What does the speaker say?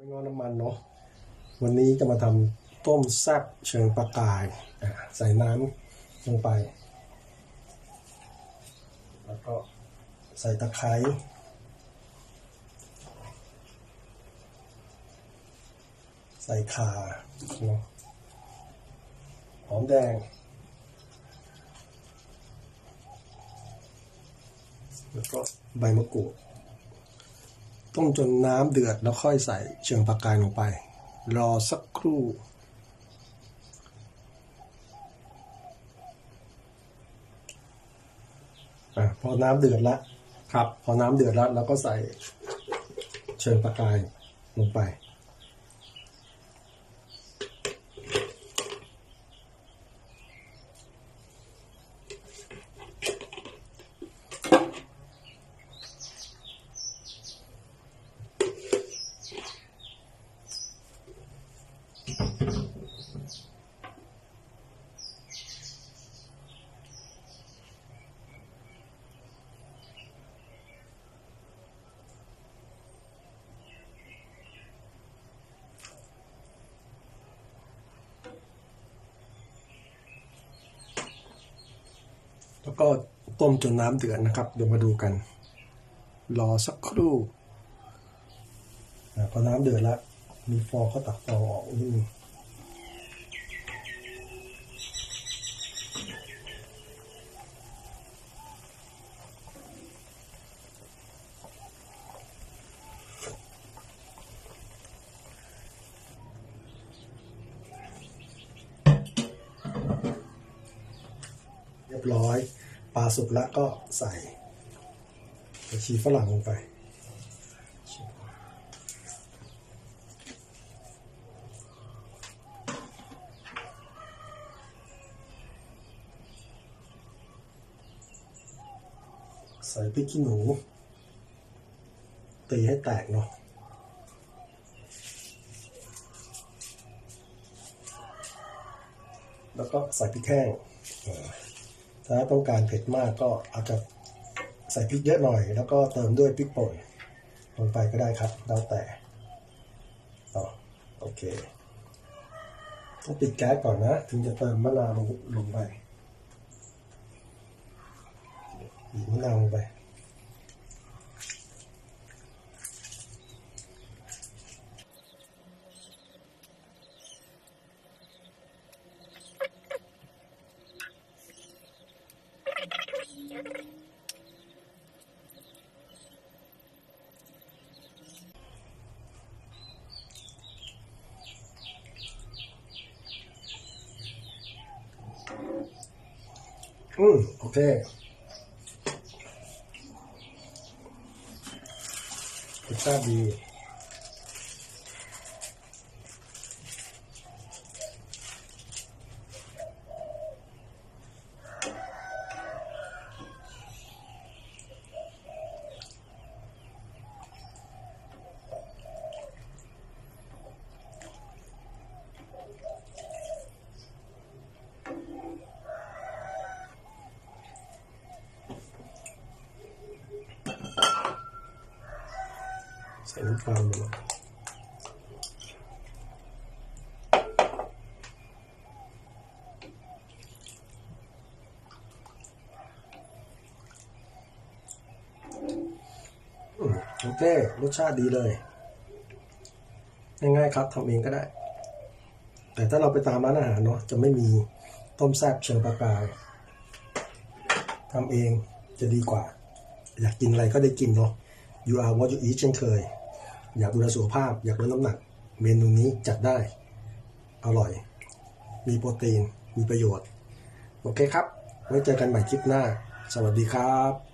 ไม่งอน้ำมันเนาะวันนี้จะมาทำต้มแซ่บเชิงปลากายอะใส่น้ำลงไป แล้วก็ใส่ตะไคร้ใส่ข่าหอมแดง แล้วก็ใบมะกรูด ต้มจนน้ำเดือดแล้วค่อยใส่เชิงปลากายลงไป รอสักครู่ อพอน้ำเดือดแล้วครับ พอน้ำเดือดแล้วเราก็ใส่เชิงปลากายลงไป แล้วก็ต้มจนน้ำเดือดนะครับ เดี๋ยวมาดูกัน รอสักครู่พอน้ำเดือดแล้ว มีฟองก็ตักฟองออกนิดนึงเรียบร้อย ปลาสุกแล้วก็ใส่กระชีฝรั่งลงไป ใส่พริกขี้หนู ตีให้แตกเนาะแล้วก็ใส่พริกแห้งถ้าต้องการเผ็ดมากก็อาจจะใส่พริกเยอะหน่อย แล้วก็เติมด้วยพริกป่นลงไปก็ได้ครับ แล้วแต่ต่อโอเคต้องปิดแก๊สก่อนนะ ถึงจะเติมมะนาวลงลงไป บีบมะนาวลงไปอืม โอ ใส่น้ำตาลลงไปโอเครสชาติดีเลย ง่ายๆครับทำเองก็ได้ แต่ถ้าเราไปตามร้านอาหารเนาะจะไม่มีต้มแซ่บเชิงปลากายทำเองจะดีกว่า อยากกินอะไรก็ได้กินเนาะ you are what you eat เช่นเคย อยากดูแลสุขภาพ อยากลดน้ำหนัก เมนูนี้จัดได้ อร่อย มีโปรตีน มีประโยชน์ โอเคครับ ไว้เจอกันใหม่คลิปหน้า สวัสดีครับ